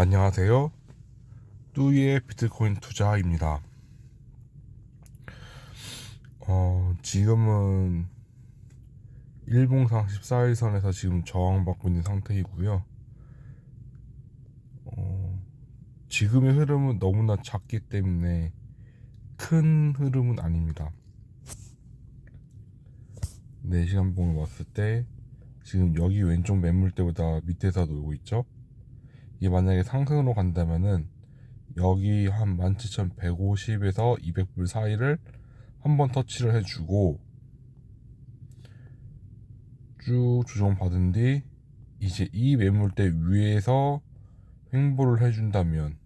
안녕하세요. 뚜이의 비트코인 투자입니다. 어, 지금은 일봉상 14일선에서 지금 저항받고 있는 상태이고요. 어, 지금의 흐름은 너무나 작기 때문에 큰 흐름은 아닙니다. 4시간 봉을 봤을 때 지금 여기 왼쪽 매물대보다 밑에서 놀고 있죠? 이게 만약에 상승으로 간다면은 여기 한 17,150에서 200불 사이를 한번 터치를 해주고 쭉 조정 받은 뒤 이제 이 매물대 위에서 횡보를 해준다면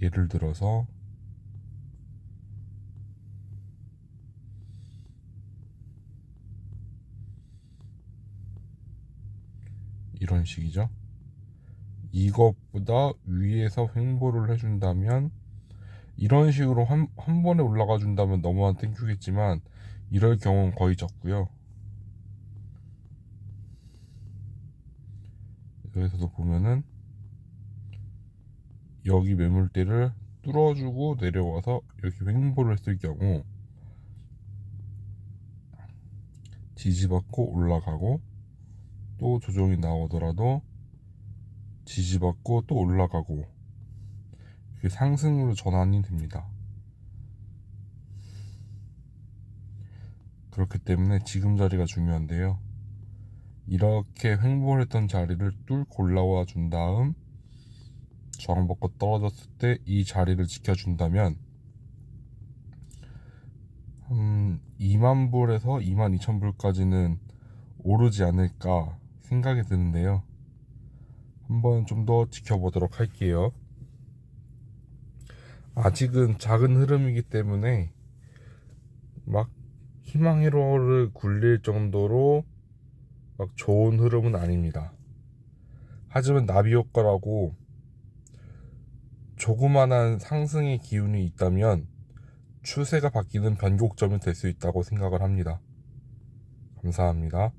예를 들어서 이런 식이죠. 이것보다 위에서 횡보를 해준다면 이런 식으로 한, 한 번에 올라가 준다면 너무나 땡큐겠지만 이럴 경우는 거의 적고요. 여기서도 보면은 여기 매물대를 뚫어주고 내려와서 여기 횡보를 했을 경우 지지받고 올라가고 또 조정이 나오더라도 지지받고 또 올라가고 이게 상승으로 전환이 됩니다. 그렇기 때문에 지금 자리가 중요한데요. 이렇게 횡보를 했던 자리를 뚫고 올라와 준 다음 저항받고 떨어졌을 때 이 자리를 지켜준다면 음, 2만 불에서 2만 2천 불까지는 오르지 않을까 생각이 드는데요. 한번 좀 더 지켜보도록 할게요. 아직은 작은 흐름이기 때문에 막 희망 회로를 굴릴 정도로 막 좋은 흐름은 아닙니다. 하지만 나비 효과라고 조그만한 상승의 기운이 있다면 추세가 바뀌는 변곡점이 될 수 있다고 생각을 합니다. 감사합니다.